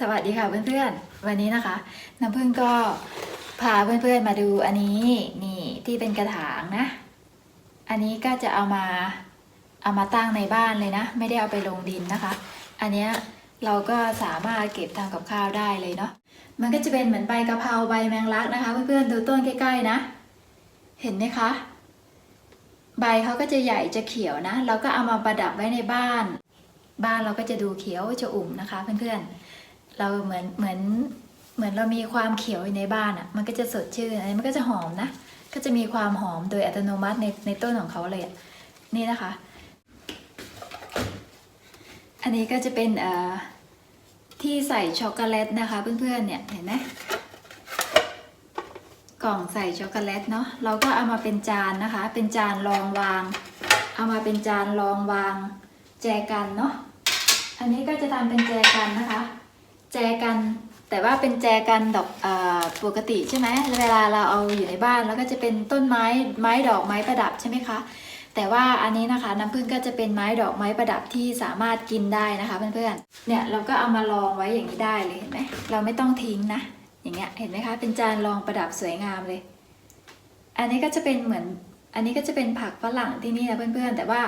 สวัสดีค่ะเพื่อนๆ วันนี้นะคะน้ำพึ่งก็พาเพื่อนๆมาดูอันนี้นี่ที่เป็นกระถางนะ อันนี้ก็จะเอามาเอามาตั้งในบ้านเลยนะ ไม่ได้เอาไปลงดินนะคะ อันเนี้ยเราก็สามารถเก็บทำกับข้าวได้เลยเนาะมันก็จะเป็นเหมือนใบกะเพราใบแมงลักนะคะ เพื่อนๆดูต้นใกล้ๆนะ เห็นไหมคะ ใบเขาก็จะใหญ่จะเขียวนะ เราก็เอามาประดับไว้ในบ้าน บ้านเราก็จะดูเขียวจะอุ่มนะคะ เพื่อนๆ เราเหมือนเหมือนเหมือนเรามีความเขียวอยู่ในบ้านอะ่ะ มันก็จะสดชื่นอันนี้มันก็จะหอมนะ ก็จะมีความหอมโดยอัตโนมัติในในต้นของเขาเลยอะนี่นะคะ อันนี้ก็จะเป็นเอ่อที่ใส่ช็อกโกแลตนะคะเพื่อนๆเนี่ยเห็นไหมกล่องใส่ช็อกโกแลตเนาะเราก็เอามาเป็นจานนะคะ เป็นจานรองวาง เอามาเป็นจานรองวางแจกันเนาะอันนี้ก็จะทำเป็นแจกันนะคะ แจกัน แต่ว่าเป็นแจกันดอกอปกติใช่ไหมเวลาเราเอาอยู่ในบ้านแล้วก็จะเป็นต้นไม้ไม้ดอกไม้ประดับใช่ไหมคะแต่ว่าอันนี้นะคะน้ำผึ้งก็จะเป็นไม้ดอกไม้ประดับที่สามารถกินได้นะคะเพื่อนๆ เนี่ยเราก็เอามารองไว้อย่างนี้ได้เลยเห็นไหมเราไม่ต้องทิ้งนะ อย่างเงี้ยเห็นไหมคะ เป็นจานรองประดับสวยงามเลย อันนี้ก็จะเป็นเหมือน อันนี้ก็จะเป็นผักฝรั่งที่นี่นะเพื่อนๆ แต่ว่า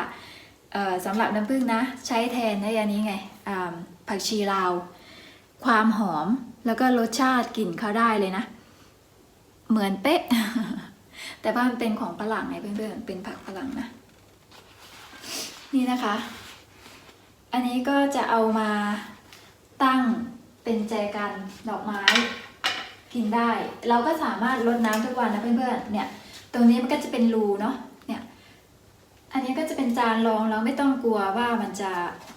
เอ่อสำหรับน้ำผึ้งนะ ใช้แทนในอันนี้ไงผักชีลาว ความหอมแล้วก็รสชาติกลิ่นเขาได้เลยนะ เหมือนเป๊ะ แต่ว่ามันเป็นของฝรั่งไงเพื่อนๆเป็นผักฝรั่งนะ นี่นะคะ อันนี้ก็จะเอามาตั้งเป็นแจกันดอกไม้กินได้ เราก็สามารถรดน้ำทุกวันนะเพื่อนๆเนี่ย ตรงนี้มันก็จะเป็นรูเนาะ เนี่ยอันนี้ก็จะเป็นจานรองเราไม่ต้องกลัวว่ามันจะ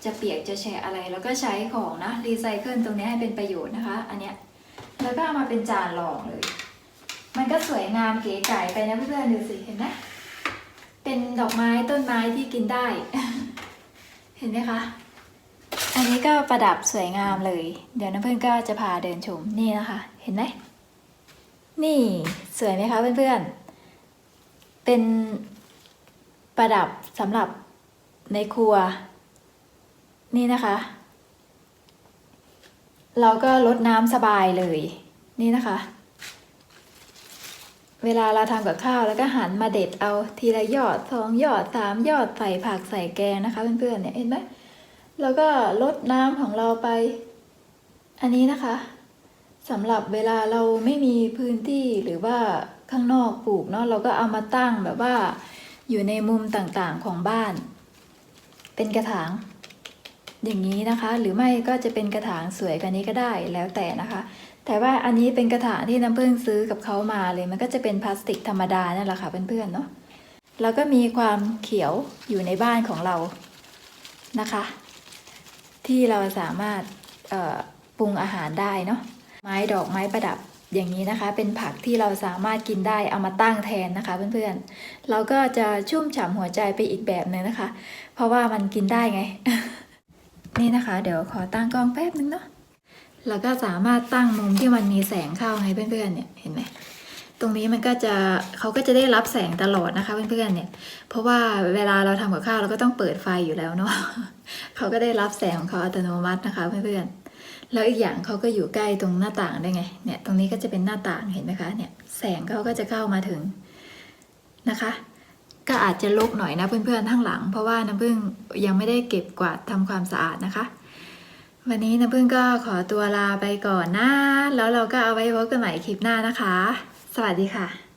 จะเปียกจะแฉะอะไร แล้วก็ใช้ของนะรีไซเคิลตรงนี้ให้เป็นประโยชน์นะคะ อันเนี้ยแล้วก็เอามาเป็นจานรองเลย มันก็สวยงามเก๋ไก๋ไปนะเพื่อนๆดูสิเห็นไหมเป็นดอกไม้ต้นไม้ที่กินได้ เห็นไหมคะ อันนี้ก็ประดับสวยงามเลย เดี๋ยวน้ำพึ่งก็จะพาเดินชมนี่นะคะ เห็นไหมนี่สวยไหมคะเพื่อนๆเป็น ประดับสำหรับในครัว นี่นะคะ เราก็ลดน้ำสบายเลย นี่นะคะ เวลาเราทำกับข้าวแล้วก็หันมาเด็ดเอาทีละยอดสองยอดสามยอดใส่ผักใส่แกงนะคะเพื่อนๆเนี่ยเห็นไหมแล้วก็ลดน้ำของเราไป อันนี้นะคะสำหรับเวลาเราไม่มีพื้นที่หรือว่าข้างนอกปลูกเนาะเราก็เอามาตั้งแบบว่า อยู่ในมุมต่างๆของบ้าน เป็นกระถาง อย่างนี้นะคะ หรือไม่ก็จะเป็นกระถางสวยกว่านี้ก็ได้แล้วแต่นะคะ แต่ว่าอันนี้เป็นกระถางที่น้ำผึ้งซื้อกับเขามาเลย มันก็จะเป็นพลาสติกธรรมดานั่นแหละค่ะเพื่อนๆเนาะแล้วก็มีความเขียวอยู่ในบ้านของเรานะคะ ที่เราสามารถปรุงอาหารได้เนาะไม้ดอกไม้ประดับ อย่างนี้นะคะ เป็นผักที่เราสามารถกินได้เอามาตั้งแทนนะคะ เพื่อนๆ เราก็จะชุ่มฉ่ำหัวใจไปอีกแบบหนึ่งนะคะ เพราะว่ามันกินได้ไง นี่นะคะ เดี๋ยวขอตั้งกล้องแป๊บนึงเนาะแล้วก็สามารถตั้งมุมที่มันมีแสงเข้าไงเพื่อนๆ เนี่ยเห็นไหมตรงนี้มันก็จะเขาก็จะได้รับแสงตลอดนะคะเพื่อนๆเนี่ย เพราะว่าเวลาเราทำกับข้าวเราก็ต้องเปิดไฟอยู่แล้วเนาะเขาก็ได้รับแสงของเขาอัตโนมัตินะคะเพื่อนๆ แล้วอีกอย่างเขาก็อยู่ใกล้ตรงหน้าต่างได้ไง เนี่ยตรงนี้ก็จะเป็นหน้าต่างเห็นไหมคะ เนี่ยแสงเขาก็จะเข้ามาถึงนะคะ ก็อาจจะลกหน่อยนะเพื่อนๆทั้งหลัง เพราะว่าน้ำผึ้งยังไม่ได้เก็บกวาดทำความสะอาดนะคะ วันนี้น้ำผึ้งก็ขอตัวลาไปก่อนนะ แล้วเราก็เอาไว้พบกันใหม่คลิปหน้านะคะ สวัสดีค่ะ